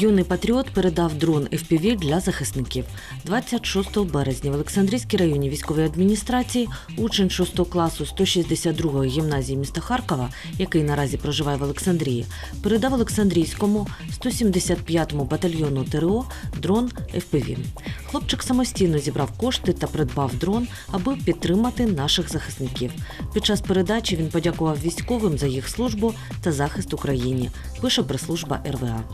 Юний патріот передав дрон FPV для захисників. 26 березня в Олександрійській районній військовій адміністрації учень 6 класу 162-ї гімназії міста Харкова, який наразі проживає в Олександрії, передав Олександрійському 175-му батальйону ТРО дрон FPV. Хлопчик самостійно зібрав кошти та придбав дрон, аби підтримати наших захисників. Під час передачі він подякував військовим за їх службу та захист Україні. Пише прес-служба РВА.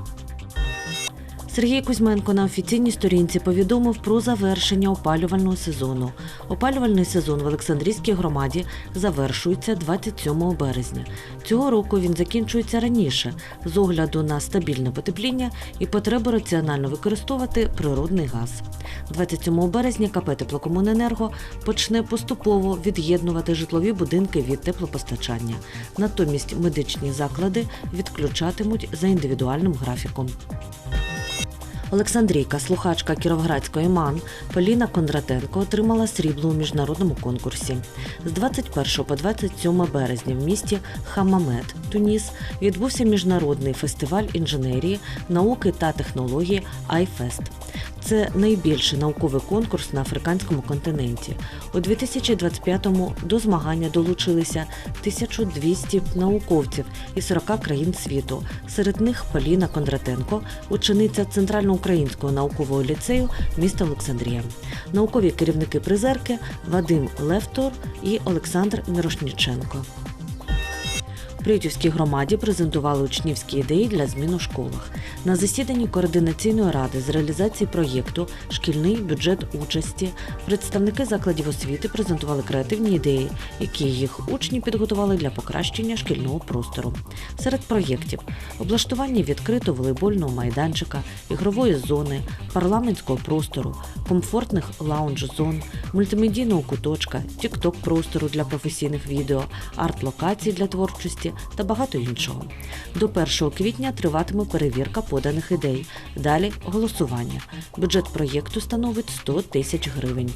Сергій Кузьменко на офіційній сторінці повідомив про завершення опалювального сезону. Опалювальний сезон в Олександрійській громаді завершується 27 березня. Цього року він закінчується раніше з огляду на стабільне потепління і потребу раціонально використовувати природний газ. 27 березня КП «Теплокомуненерго» почне поступово від'єднувати житлові будинки від теплопостачання. Натомість медичні заклади відключатимуть за індивідуальним графіком. Олександрійка, слухачка Кіровоградської МАН Поліна Кондратенко отримала срібло у міжнародному конкурсі. З 21 по 27 березня в місті Хамамет, Туніс, відбувся міжнародний фестиваль інженерії, науки та технології «Айфест». Це найбільший науковий конкурс на африканському континенті. У 2025-му до змагання долучилися 1200 науковців із 40 країн світу. Серед них Поліна Кондратенко, учениця Центральноукраїнського наукового ліцею міста Олександрія. Наукові керівники призерки Вадим Левтор і Олександр Мірошніченко. Приютівській громаді презентували учнівські ідеї для змін у школах. На засіданні координаційної ради з реалізації проєкту Шкільний бюджет участі представники закладів освіти презентували креативні ідеї, які їх учні підготували для покращення шкільного простору. Серед проєктів облаштування відкритого волейбольного майданчика, ігрової зони, парламентського простору, комфортних лаунж-зон, мультимедійного куточка, тік-ток простору для професійних відео, арт-локацій для творчості та багато іншого. До 1 квітня триватиме перевірка поданих ідей. Далі голосування. Бюджет проєкту становить 100 тисяч гривень.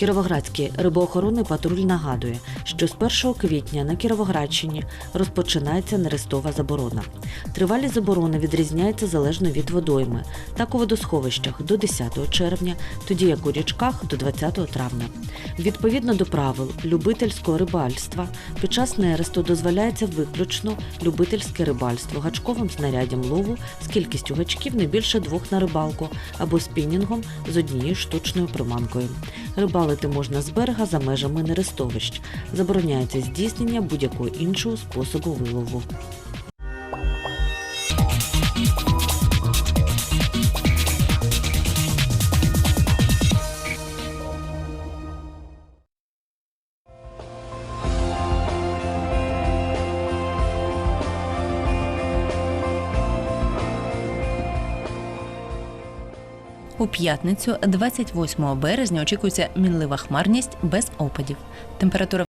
Кіровоградський рибоохоронний патруль нагадує, що з 1 квітня на Кіровоградщині розпочинається нерестова заборона. Тривалість заборони відрізняється залежно від водойми, так у водосховищах до 10 червня, тоді як у річках до 20 травня. Відповідно до правил любительського рибальства, під час нересту дозволяється виключно любительське рибальство гачковим знаряддям лову з кількістю гачків не більше двох на рибалку або спінінгом з однією штучною приманкою. Рибалити можна з берега за межами нерестовищ. Забороняється здійснення будь-якого іншого способу вилову. У п'ятницю, 28 березня, очікується мінлива хмарність без опадів. Температура